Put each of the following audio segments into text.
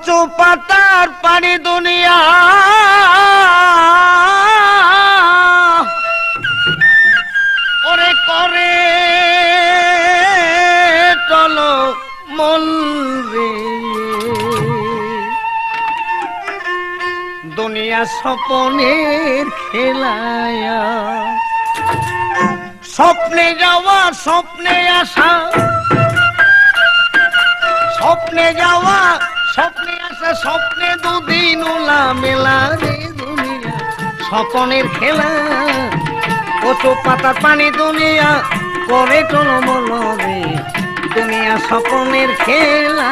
কচু পাতার পানি দুনিয়া। ওরে, করে, চলো মন দুনিয়া স্বপনের খেলায়া। স্বপ্নে যাওয়া, স্বপ্নে আসা। স্বপ্নে যাওয়া স্বপ্নে দুদিন উলা মেলা রে দুনিয়া স্বপনের খেলা, কচু পাতা পানি দুনিয়া করে টলমল রে দুনিয়া স্বপনের খেলা।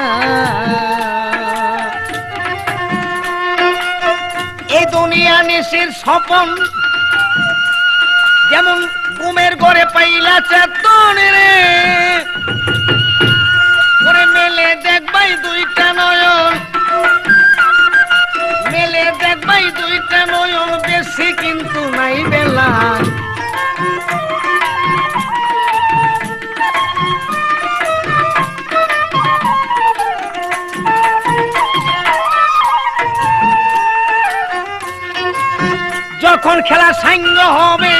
এই দুনিয়া নেশের স্বপন যেমন ঘুমের ঘরে পাইলা চেতন রে। ওরে মেলে দেখবাই দুইটা নয়ন মেলে দেখবাই দুইটা নয়ন বেশি কিন্তু নাই বেলা। যখন খেলা সাঙ্গ হবে,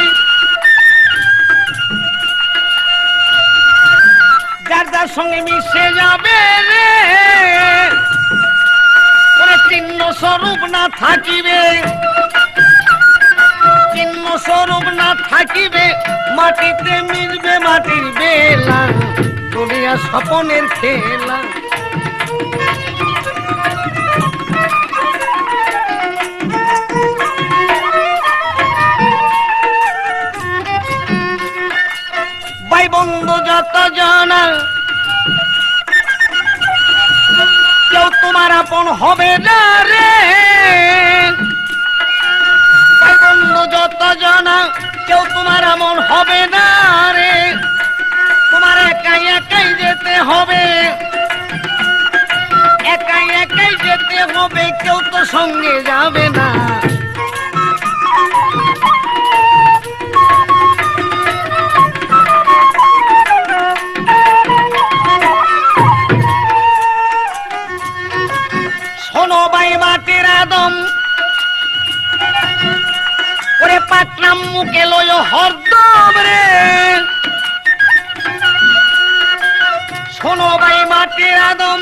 যার যার সঙ্গে মিশে যাবে রে। চিহ্ন স্বরূপ না থাকিবে। চিহ্ন স্বরূপ না থাকিবে, মাটিতে মিশবে মাটির বেলা। দুনিয়া স্বপনের খেলা। বন্ধু যত জানা তোমার আপন হবে না রে। যত জানা, কেউ তোমার এমন হবে না রে। তোমার একাই একাই যেতে হবে। একাই একাই যেতে হবে, কেউ তো সঙ্গে যাবে না। আদম ওরে পাটনাম মুখে লয় হরদম রে। শোনো বাই মাটির আদম,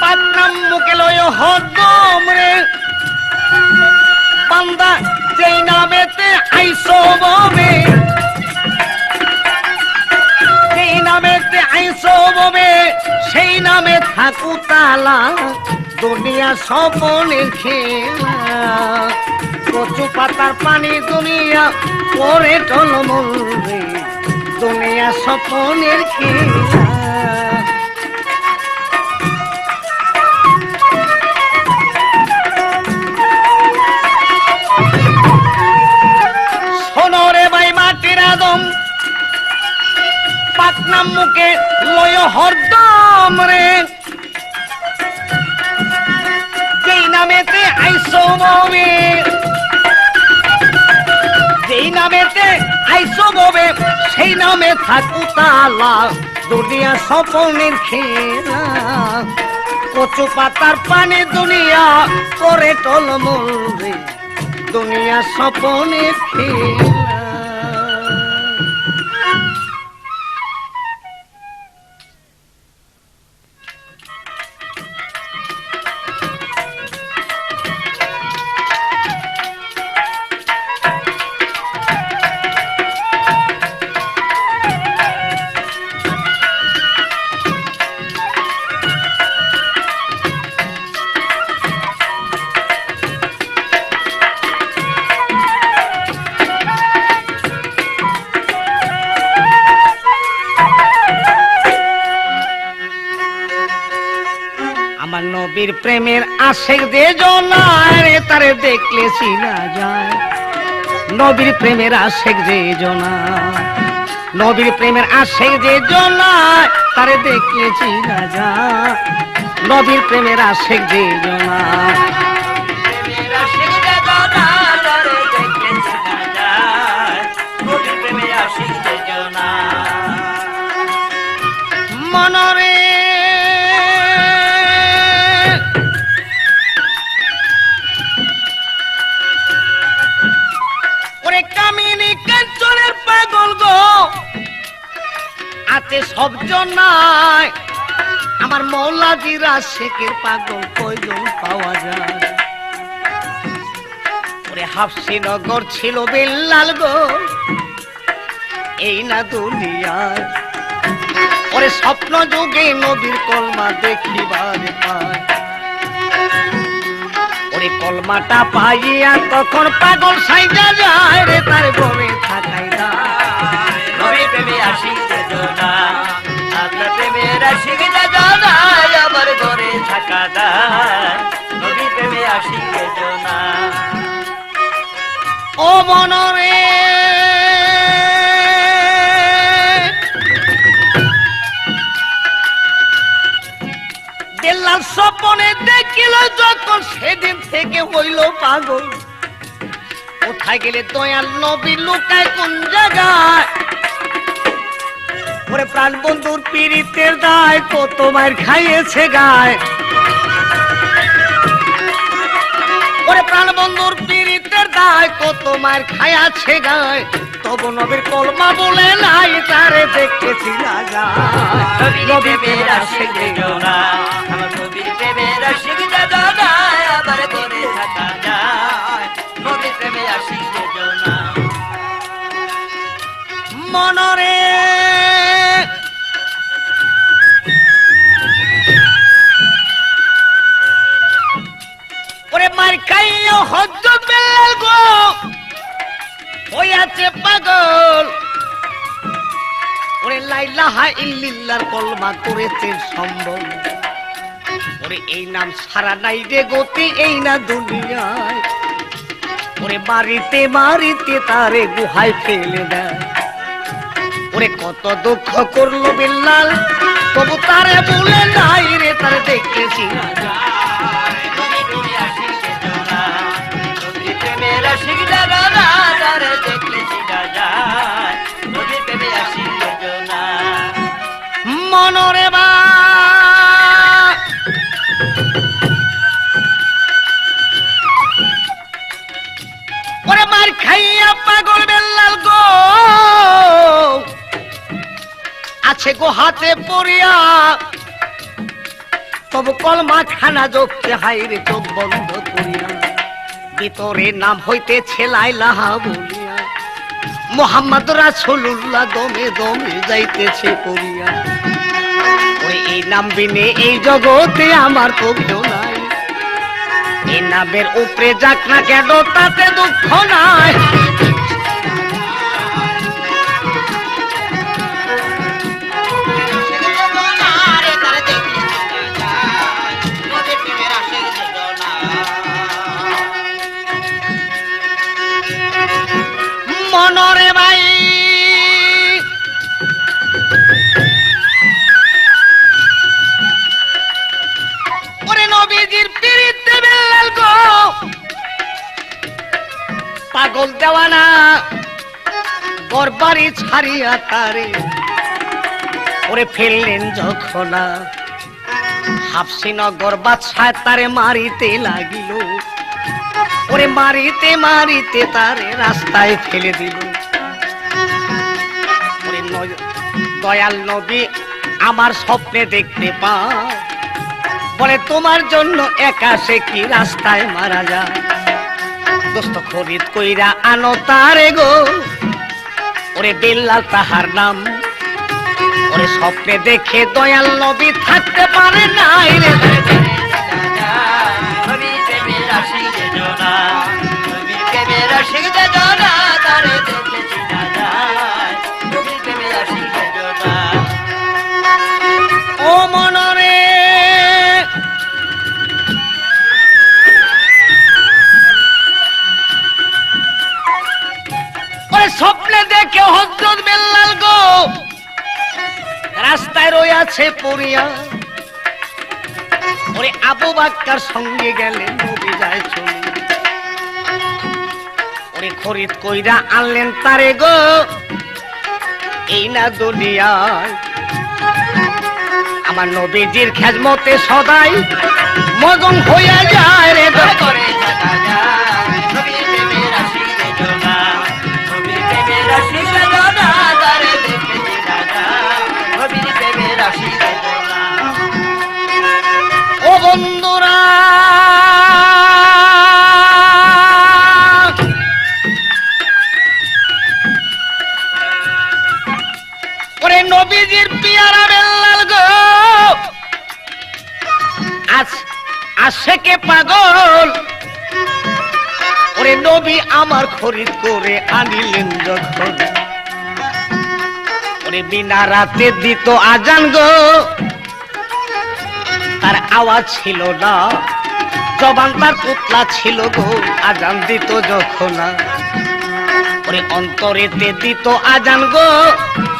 পাটনাম মুখে লয় হরদম রে। বান্দা যেই নামেতে আইসো ববে যেই নামেতে আইসো ববে সেই নামে থাকু তালা। দুনিয়া স্বপনের খেলা। কচু পাতার পানি দুনিয়া পরে টলমল রে। দুনিয়া স্বপনের খেলা। আদম মুখে লয় হরদম রে। যেই নামেতে আইসো ববে সেই নামে থাকু তালা। দুনিয়া স্বপনের খেলা। কচু পাতার পানে দুনিয়া করে টলমল দুনিয়া খেলা। নবীর প্রেমের আশেক যে জনারে তারে দেখলে চিনা যায়। নবীর প্রেমের আশেক যে জনা নবীর প্রেমের আশেক যে জনায়, তারে দেখলে চিনা যায়। নবীর প্রেমের আশেক যে জনা আতে সব নাই আমার মৌলাজিরা শেখের পাগল কয়জন পাওয়া যায়। ওরে হাফসিনগর ছিল বেল্লাল গো, এই না দুনিয়ায় ওরে স্বপ্ন যুগে নবীর কলমা দেখিবার পায়। ওরে কলমাটা পাইয়া তখন পাগল সাইজা যায় রে, তার ঘরে থাকাই না নবী প্রেমের থাকা দায় নবী প্রেমে আশিক যোজনা ও মনরে। বেল্লাল স্বপনে দেখিল যখন সেদিন থেকে হইল পাগল। কোথায় গেলে দয়াল নবী লুকায় কোন জায়গায়? ওরে প্রাণ বন্ধুর পীড়িতের দায় কত মায়ের খাইয়েছে গায়। ওরে প্রাণ বন্ধুর পীড়িতের দায় কত মায়ের খাইয়াছে গায়। তবু নবীর কলমা বলে নাই তারে দেখেছি না যায় নবী আমার থাকা নবী প্রেমে আশিক যোজনা মনরে ওরে মার খাইও হজ্জ বেলাল গো। হইয়াছে পাগল। ওরে লাইলাহা ইল্লিল্লাহর কলমা করেছে সম্ভব ওরে এই নাম সারা নাই রে গতি, এই না দুনিয়ায়। ওরে মারিতে মারিতে তারে গুহায় ফেলে দেয়। ওরে কত দুঃখ করল বিল্লাল, তবু তারে বলে নাই রে, তারে দেখেছি না আছে গো হাতে পড়িয়া তবু কলমা খানা জপতে হাইরে চোখ বন্ধ করিয়া। ভিতরে নাম হইতে ছেলাই লাহা বলিয়া। মোহাম্মদ রাসূলুল্লাহ দমে দমে যাইতেছে পড়িয়া। ওই এই নাম বিনে এই জগতে আমার তো কেউ নাই। এই নামের উপরে যাক না কেন তাতে তারে ওরে ফেললেন যখন হাফসিনগর বাদশায় তারে মারিতে লাগিল। ওরে মারিতে মারিতে তারে রাস্তায় ফেলে দিল। দয়াল নবী, আমার স্বপ্নে দেখতে পায় বলে, তোমার জন্য একা কি রাস্তায় মারা যায়? দোস্ত, খরিদ কইরা আনো তারে গো। ওরে বেল্লাল তাহার নাম। ওরে স্বপ্নে দেখে দয়াল নবী থাকতে পারে না রে। রইয়াছে পড়িয়া। ওরে আবু বাক্কার সঙ্গে গেলে নবী ওরে খরিদ কইরা আনলেন তারে গো, এই না দুনিয়ায়। আমার নবীজির খেজমতে সদাই মগন হইয়া যায় রে করে যায় আশেকে পাগল? ওরে নবী আমার খরিদ করে আনিলেন যখন। ওরে বিনা রাতে দিত আজান গো। তার আওয়াজ ছিল না, জবান তার পুতলা ছিল গো, আজান দিত যখন। ওরে অন্তরেতে দিত আজান গো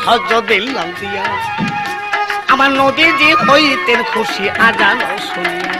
হজ দিলাম দিয়া। আমার নদীজি হইতেন খুশি আজান শুনিয়া।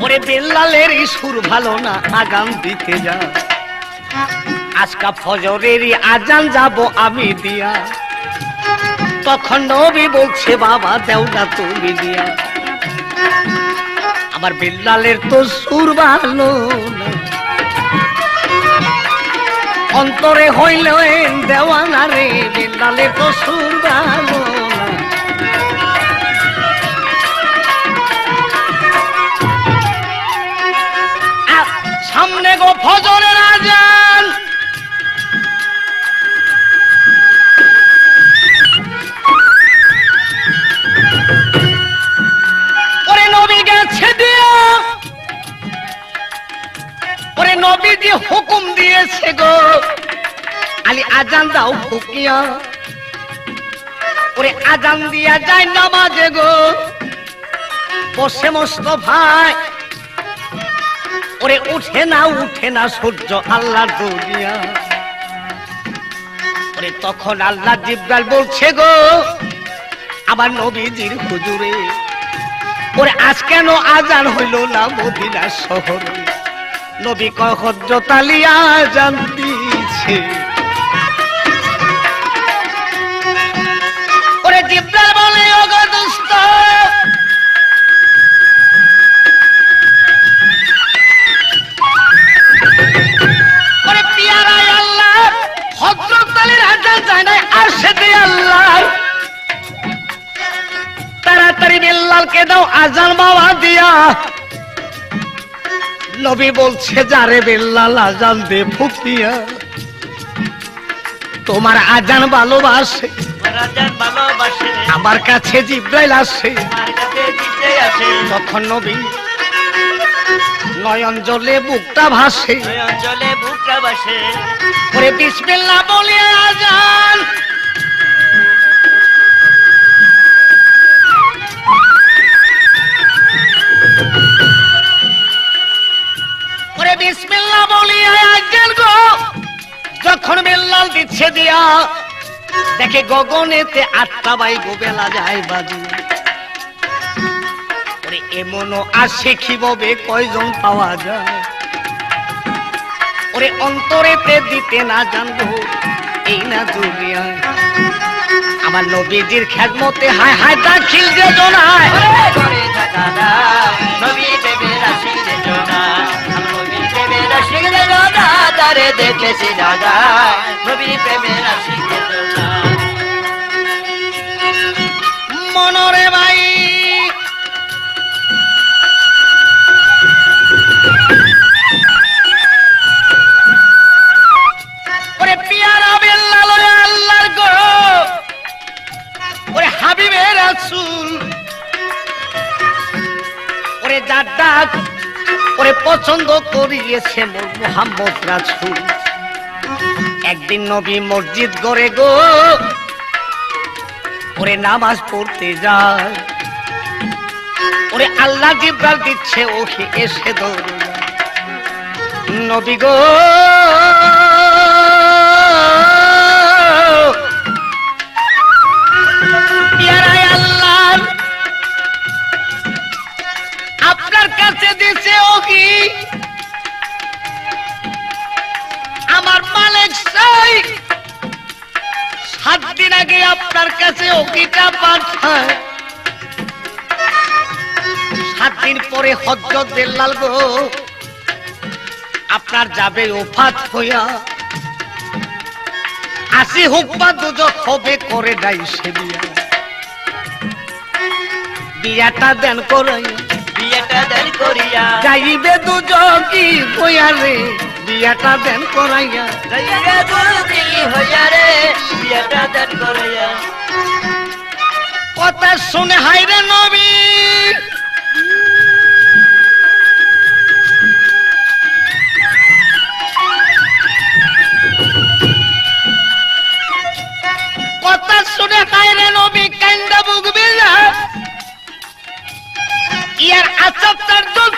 ওরে বেল্লালের সুর ভালো না, আগাম দিতে যা। আজকা ফজরেরই আজান যাব আমি দিয়া। তখন নবী বলছে, বাবা, দেও না তুমি দিয়া। আমার বিল্লালের তো সুর ভালো। অন্তরে হইল দেওয়ানা রে, বিল্লালের তো সুর ভালো সামনে গো ফজরের আজান ওরে নবী গেছে দিয়া। ওরে নবী যে হুকুম দিয়েছে গো। আলি আজান দাও ফুকিয়া। ওরে আজান দিয়া যায় নামাজে গো। বসে মস্ত ভাই ওরে উঠে না উঠে না সূর্য আল্লাহ দুনিয়া। ওরে তখন আল্লাহ জিব্রাল বলছে গো আবার নবীজির হুজুরে, ওরে আজ কেন আজান হইল না মদিনা শহরে? নবী কহজরত জান দিছে আর সেতে আল্লাহ। তাড়াতাড়ি বেল্লালকে দাও আজান বাবা দিয়া। নবী বলছে যারে বেল্লাল আজান দে ফুকিয়া তোমার আজান ভালোবাসে। আমার কাছে জিব্রাইল আসে। তখন নবী নয়ন জলে বুকটা ভাসে। ওই অঞ্চলে বুকটা ওরে বিসমিল্লাহ বলে আজান। ওরে বিসমিল্লাহ বলি আজান গো, যখন বেল্লাল দিচ্ছে দিয়া, দেখে গগনেতে আটটা বাই গো বেলা যায় বাজু। এমনও আসে খিববে কয়জন পাওয়া যায়। ওরে অন্তরেতে দিতে না জানব, এই না দুনিয়া আমার নবীজির খেদমতে হায় হায় দাখিল যে জনায়। দেখেছি দাদা নবী প্রেমের মনরে ভাই ডাক ওরে পছন্দ করিয়েছে মোহাম্মদ রাসূল একদিন নবী মসজিদ গড়ে গো, ওরে নামাজ পড়তে যায় ওরে আল্লাহ জিব্রাল দিচ্ছে ওকে এসে দৌড়। নবী গো দিছে আমার মালিক চাই সাত দিন আগে আপনার কাছে ওকিটা পাঠায়। সাত দিন পরে হজরত বেল্লাল গো। আপনার যাবে ওফাত হইয়া। আসি হুকবা দুজক হবে করে নাই সে বিয়া। বিয়াটা দেন করাইয়া। দেন করিয়া। যাইবে দুজকি হইয়া রে বিয়াটা দেন করাইয়া। যাইয়া দুর্দি হইয়া রে বিয়েটা দেন করিয়া কথা শুনে হাইরে নবী। কথা শুনে হাইরে নবী কান্দা বুকবি না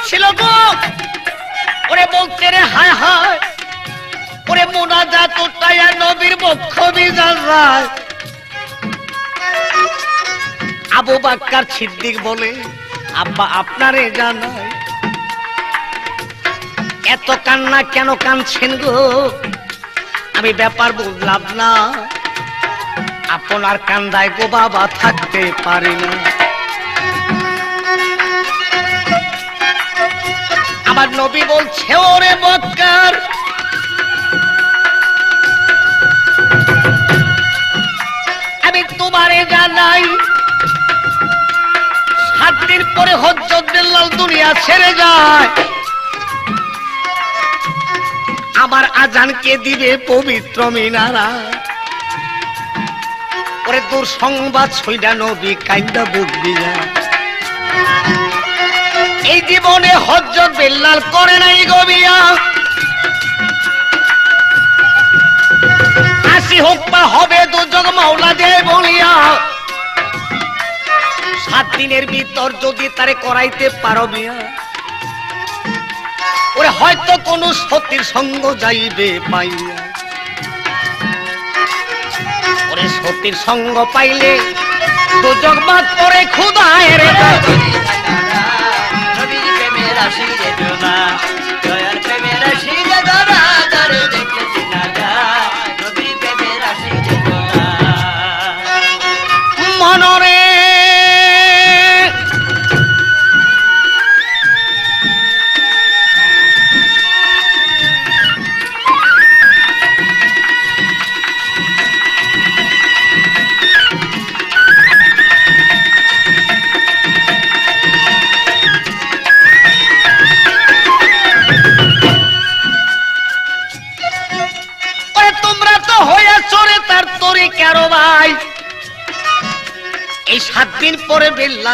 ছিল গো। ওরে বলতে হায় হায়। ওরে মোনাজাত উঠাইয়া নবীর বক্ষ বিজাল আবু বাক্কার সিদ্দিক বলে, আব্বা, আপনারে জানাই, এত কান্না কেন কানছেন গো? আমি ব্যাপার বুঝলাম না। আপনার কান্দায় গো বাবা থাকতে পারি না। আমার নবী বলছে, ওরে বক্কার আমি তোমারে জানাই, সাত দিন পরে হজরত বেল্লাল দুনিয়া ছেড়ে যায়। আমার আজানকে দিবে পবিত্র মিনারা। ওরে তোর সংবাদ ছইডা নবী কাইন্দা দিয়া। এই জীবনে হজরত বেল্লাল করে নাই গবিয়া আসি হোক বা হবে দুজগ মাওলা দেয় বলিয়া। সাত দিনের ভিতর যদি তারে করাইতে পারো বিয়া ওরে হয়তো কোন সতীর সঙ্গ যাইবে পাইয়া। ওরে সতীর সঙ্গ পাইলে দুজগ বাদ করে খুদায় রে। প্রেমের আশিরে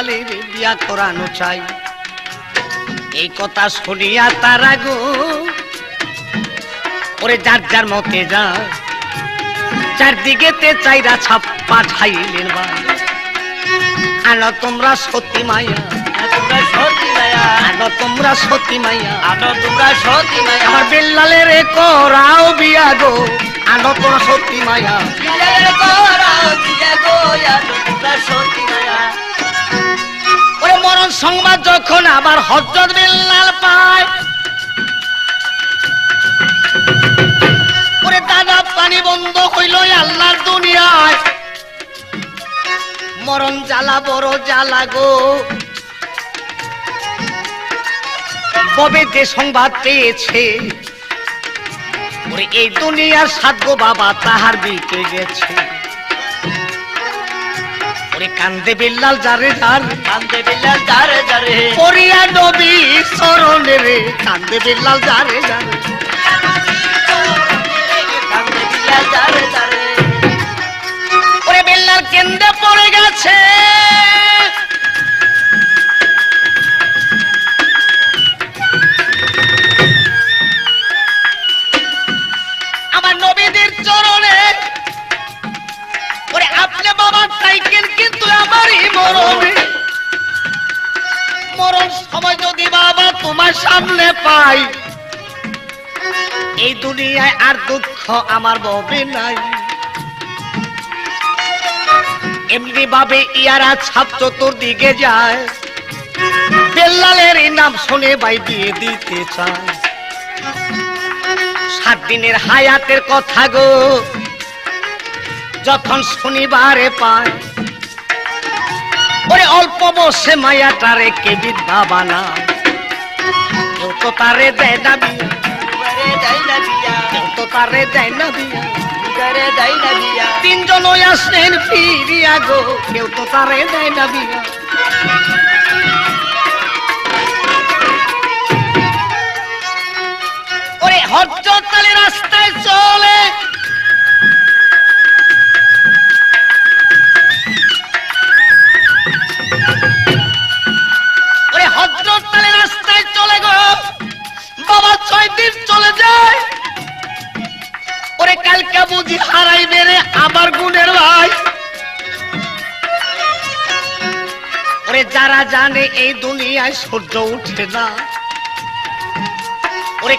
বেল্লালের বিয়া করানো চাই। এই কথা শুনিয়া তারা গো ওরে যার যার মতে যা, চারদিকেতে চাইরা ছাপ পাঠাইলেন আনো তোমরা সতী মায়া তোমরা সতী মায়া তোমরা সতী করাও বিয়া গো, আনো তোমরা সতী করাও বিজয় গো তোমরা সতী মায়া। মরণ সংবাদ যখন আবার হজরত বিল্লাল পায়। ওরে দাদা, পানি বন্ধ হইল আল্লাহর দুনিয়ায়। মরণ জ্বালা, বড় জ্বালা গো। ববে যে সংবাদ পেয়েছে? ওরে এই দুনিয়ার সাধ্য বাবা তাহার বিকে গেছে। ওরে কান্দে বিল্লাল যারে যারে কান্দে বিলাল দারে দারে পরিয়া নবী চরণে রে, কান্দে বিল্লাল যারে যারে কান্দে বিল্লাল পড়ে গেছে। আমার নবীদের চরণে আপনি মরণে সময় যদি বাবা তোমার সামনে পাই, এই দুনিয়ায় আর দুঃখ আমার ববে নাই। এমনি ভাবে ইয়ারা ছাপ চতুর্দিকে যায়, বেল্লালের নাম শুনে দিয়ে দিতে চায়। সাত দিনের হায়াতের কথা গো, যখন শনিবারে পায় ওরে অল্প বসে মায়াটারে কে বিদ্যা বানায় কেউ তো তারে দেয় না বিয়া। না কেউ তো তারে দেয় না বিয়া। না তিনজন আসলেন ফিরিয়া গো, কেউ তো তারে দেয় না বিয়া। ওরে হরচতালে রাস্তায় চলে বুঝি হারাই বেড়ে আবার গুণের ভাই। ওরে যারা জানে এই দুনিয়ায় সূর্য উঠে না, ওরে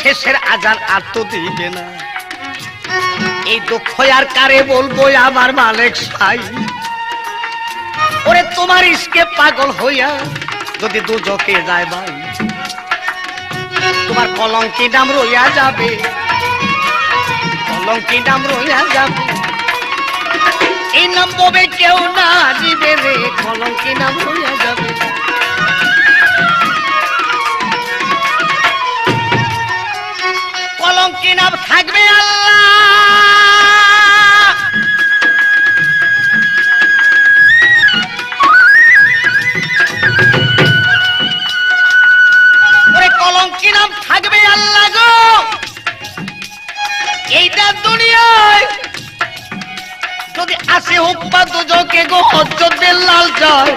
শেষের আজান আর তো দিবে না। এই দুঃখ আর কারে বলব আমার মালিক সাই। ওরে তোমার ইসকে পাগল হইয়া যদি দুজকে যায় ভাই, তোমার কলঙ্কি নাম রইয়া যাবে। কলঙ্কি নাম যাবে। এই নাম তবে কেউ না দিবে রে, কলঙ্কি নাম রইয়া যাবে। কলঙ্কি নাম থাকবে হজ্জতের লাল জয়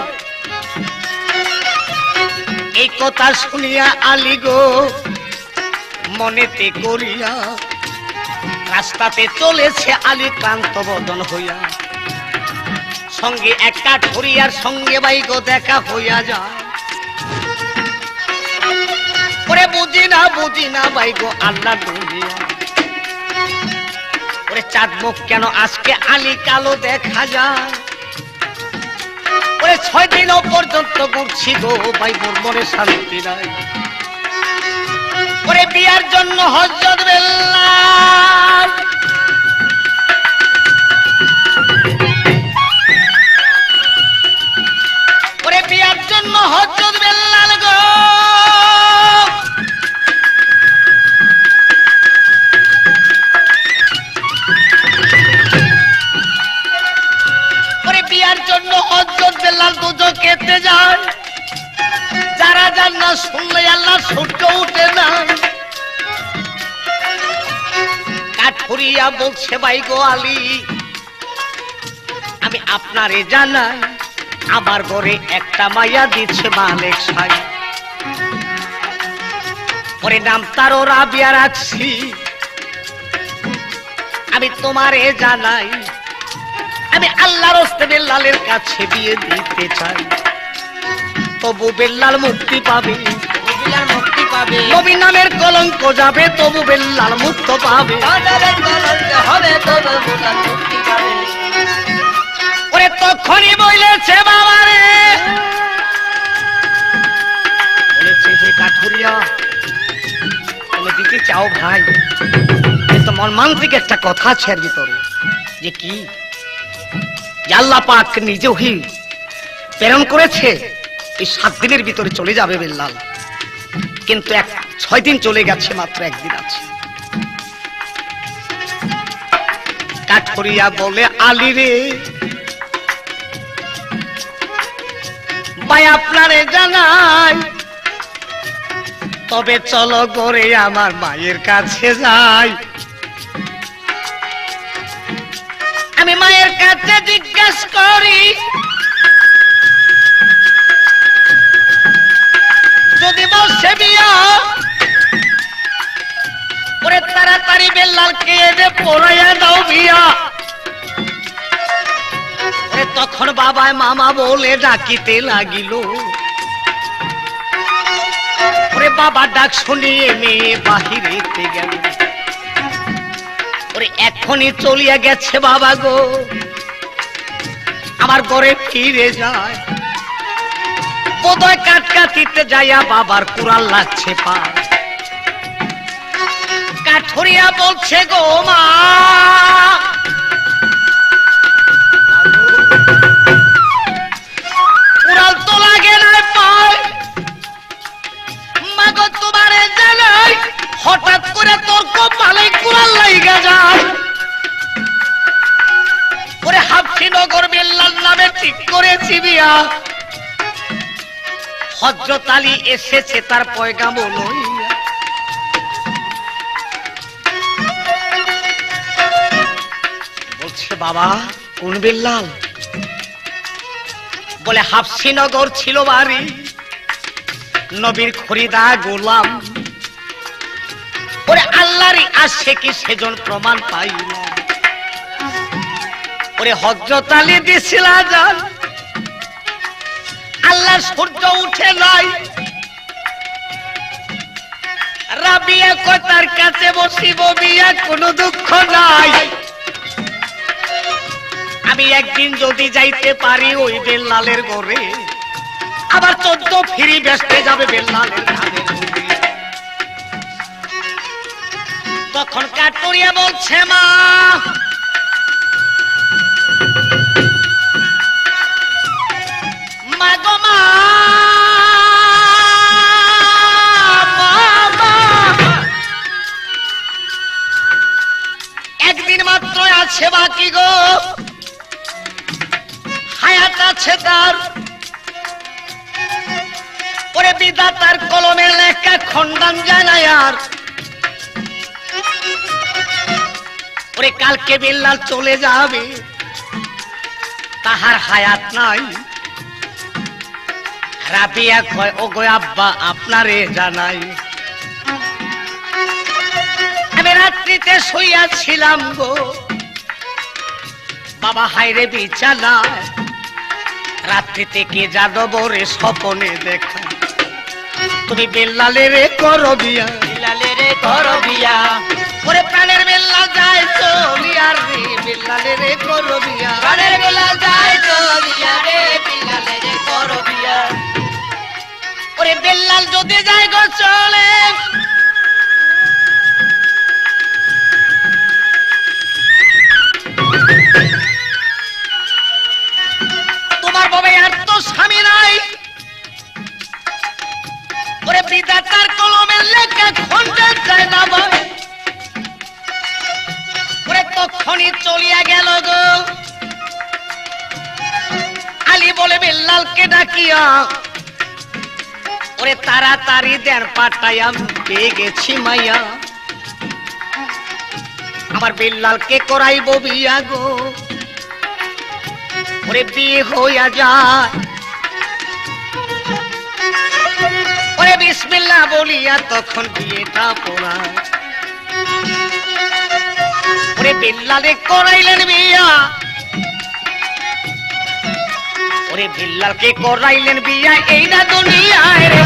এই কথা শুনিয়া আলী গো, মনেতে করিয়া রাস্তাতে চলেছে আলী ক্লান্ত বদন হইয়া। সঙ্গে একটা ঠরিয়ার সঙ্গে বাইক দেখা হইয়া যায়। ওরে বুঝি না বুঝি না বাইক আল্লাহ দুনিয়া। ওরে চাঁদ মুখ কেন আজকে আলী কালো দেখা যায়? ওরে ছয় দিন পর্যন্ত ঘুরছি গো ভাই, মোর মনে শান্তি নাই। করে বিয়ার জন্য হজরত বেল্লাল। করে বিয়ার জন্য হজরত হজরত বেল্লাল দুজো খেতে যায়। যারা যান না শুনলে আল্লাহ সূর্য উঠে না। কাঠুরিয়া বলছে, ভাই গো আলী, আমি আপনারে জানাই, আমার ঘরে একটা মাইয়া দিচ্ছে মালিক সাই। ওরে নাম তারও রাবিয়া রাখছি। আমি তোমারে জানাই আমি আল্লাহর হস্তে বেল্লালের কাছে বিয়ে দিতে চাই। তবু বেল্লাল মুক্তি পাবে। মুক্তি নামের কলঙ্ক যাবে, তবু বেল্লাল মুক্ত পাবে। ওরে তখনই বইলেছে কাঠুরিয়া দিতে চাও ভাই? কিন্তু মর্মান্তিক একটা কথা আছে ভিতরে যে কি? আল্লাহ পাক নিজে ওহি প্রেরণ করেছে, এই সাত দিনের ভিতরে চলে যাবে বেল্লাল। কিন্তু এক, ছয় দিন চলে গেছে, মাত্র একদিন আছে। কাঠুরিয়া বলে, আলী রে, ভাই আপনারে জানাই, তবে চলো করে আমার মায়ের কাছে যাই। আমি মায়ের কাছে জিজ্ঞেস করি। যদি বসে বিয়া তাড়াতাড়ি বেল্লালকে এনে পড়াইয়া দাও বিয়া। তখন বাবায় মামা বলে ডাকিতে লাগিল। ওরে বাবা ডাক শুনিয়ে মেয়ে বাহিরেতে গেল। ওরে এখনই চলিয়া গেছে বাবা গো। আমার ঘরে ফিরে যায়। বোধহয় কাটকা কাটিতে যাইয়া বাবার কুড়াল লাগছে পা। কাঠরিয়া বলছে, গো মা আলী এসেছে, তার পয়গাম লইয়া বলছে, বাবা, কোন বিল্লাল? বলে হাফসিনগর ছিল বাড়ি, নবীর খরিদা গোলাম। ওরে, আল্লাহরই আসে কি সেজন প্রমাণ পাইল। ওরে, হজরত আলী দিছিল আজান। আল্লাহ সূর্য উঠে নাই রাবিয়া কয় তার কাছে বসিব বিয়া কোনো দুঃখ নাই আমি একদিন যদি যাইতে পারি ওই বেল্লালের ঘরে আবার চোদ্দ ফিরি বেসতে যাবে বেল্লালের উপরে। তখন কাটুরিয়া বলছে মা মা গো মা মা, মা। একদিন মাত্র আছে বাকি গো। হায়াত আছে তার। ওরে বিদা তার কলমের লেখা খন্ডন জানায় আর। ওরে কালকে বিল্লাল চলে যাবে। তাহার হায়াত নাই। রাবিয়া কয় ও গো আব্বা আপনারে জানাই। আমি রাত্রিতে শুইয়াছিলাম গো। বাবা হাইরে বিছানায়। রাত্রিতে কে যাদব রে স্বপনে দেখা। তুমি বেল্লালে রে করো বিয়া বিলালে রে কর বিয়া ওরে প্রাণের বেল্লা যায় চলিয়ার রে বেল্লালে রে করো বিয়া প্রাণের বেলা যায় তো বিয়া রে বিলালে রে কর বিয়া ওরে বেল্লাল যদি যায় গো চলে। তোমার বাবা আর স্বামী নাই। ওরে বিধাতার কলমের লেখা খন্ডে যায় না ভাই ওরে তখনই চলিয়া গেল গো। আলী বলে, বেল্লালকে ডাকিয়া ওরে তাড়াতাড়ি দেন পাটাইয়া পেয়ে গেছি মাইয়া? আমার বিল্লালকে করাইব বিয়া গো। ওরে বিয়ে হইয়া যায়। ওরে বিসমিল্লাহ বলিয়া তখন বিয়েটা পড়া ওরে বিল্লালে করাইলেন বিয়া। ওরে বিল্লালকে করাইলেন বিয়া? এই না দুনিয়ায় রে